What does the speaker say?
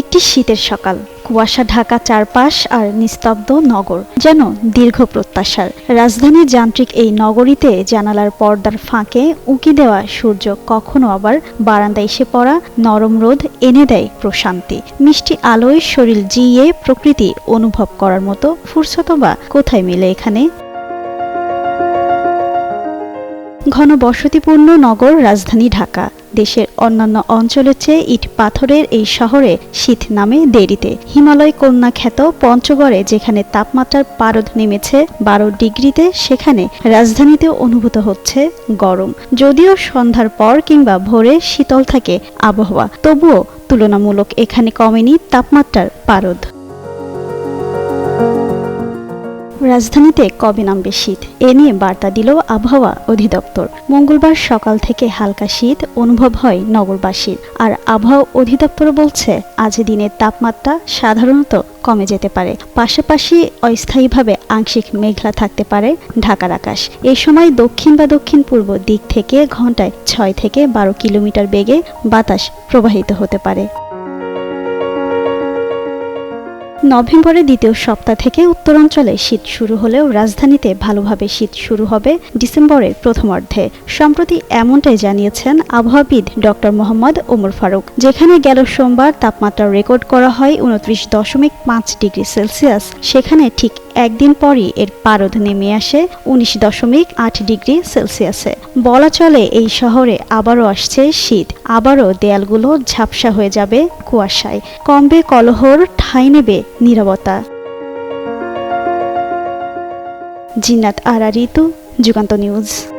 একটি শীতের সকাল। কুয়াশা, ঢাকা চারপাশ আর নিস্তব্ধ নগর, যেন দীর্ঘ প্রত্যাশার। রাজধানীর যান্ত্রিক এই নগরীতে জানালার পর্দার ফাঁকে উঁকি দেওয়া সূর্য কখনো আবার বারান্দায় এসে পড়া নরম রোদ এনে দেয় প্রশান্তি। মিষ্টি আলোয় শরীর জিয়ে প্রকৃতি অনুভব করার মতো ফুরসত বা কোথায় মিলে এখানে? ঘন বসতিপূর্ণ নগর রাজধানী ঢাকা। দেশের অন্যান্য অঞ্চলের চেয়ে ইট পাথরের এই শহরে শীত নামে দেরিতে। হিমালয় কন্যা খ্যাত পঞ্চগড়ে যেখানে তাপমাত্রার পারদ নেমেছে বারো ডিগ্রিতে, সেখানে রাজধানীতেও অনুভূত হচ্ছে গরম। যদিও সন্ধ্যার পর কিংবা ভোরে শীতল থাকে আবহাওয়া, তবুও তুলনামূলক এখানে কমেনি তাপমাত্রার পারদ। রাজধানীতে কবে নামবে শীত? এ নিয়ে বার্তা দিল আবহাওয়া অধিদপ্তর। মঙ্গলবার সকাল থেকে হালকা শীত অনুভব হয় নগরবাসীর। আর আবহাওয়া অধিদপ্তর বলছে, আজ দিনের তাপমাত্রা সাধারণত কমে যেতে পারে। পাশাপাশি অস্থায়ীভাবে আংশিক মেঘলা থাকতে পারে ঢাকার আকাশ। এ সময় দক্ষিণ বা দক্ষিণ পূর্ব দিক থেকে ঘন্টায় ছয় থেকে বারো কিলোমিটার বেগে বাতাস প্রবাহিত হতে পারে। নভেম্বরের দ্বিতীয় সপ্তাহ থেকে উত্তরাঞ্চলে শীত শুরু হলেও রাজধানীতে ভালোভাবে শীত শুরু হবে ডিসেম্বরের প্রথমার্ধে সম্প্রতি এমনটাই জানিয়েছেন আবহাওয়াবিদ ডক্টর মোহাম্মদ ওমর ফারুক। যেখানে গেল সোমবার তাপমাত্রা রেকর্ড করা হয় উনত্রিশ দশমিক পাঁচ ডিগ্রি সেলসিয়াস, সেখানে ঠিক একদিন পরই এর পারদ নেমে আসে উনিশ দশমিক আট ডিগ্রি সেলসিয়াসে। বলা চলে এই শহরে আবারও আসছে শীত। আবারও দেয়ালগুলো ঝাপসা হয়ে যাবে কুয়াশায়। কমবে কলহর ঠাঁই নেবে নিরবতা। জিন্নাত আরা, ঋতু, যুগান্ত নিউজ।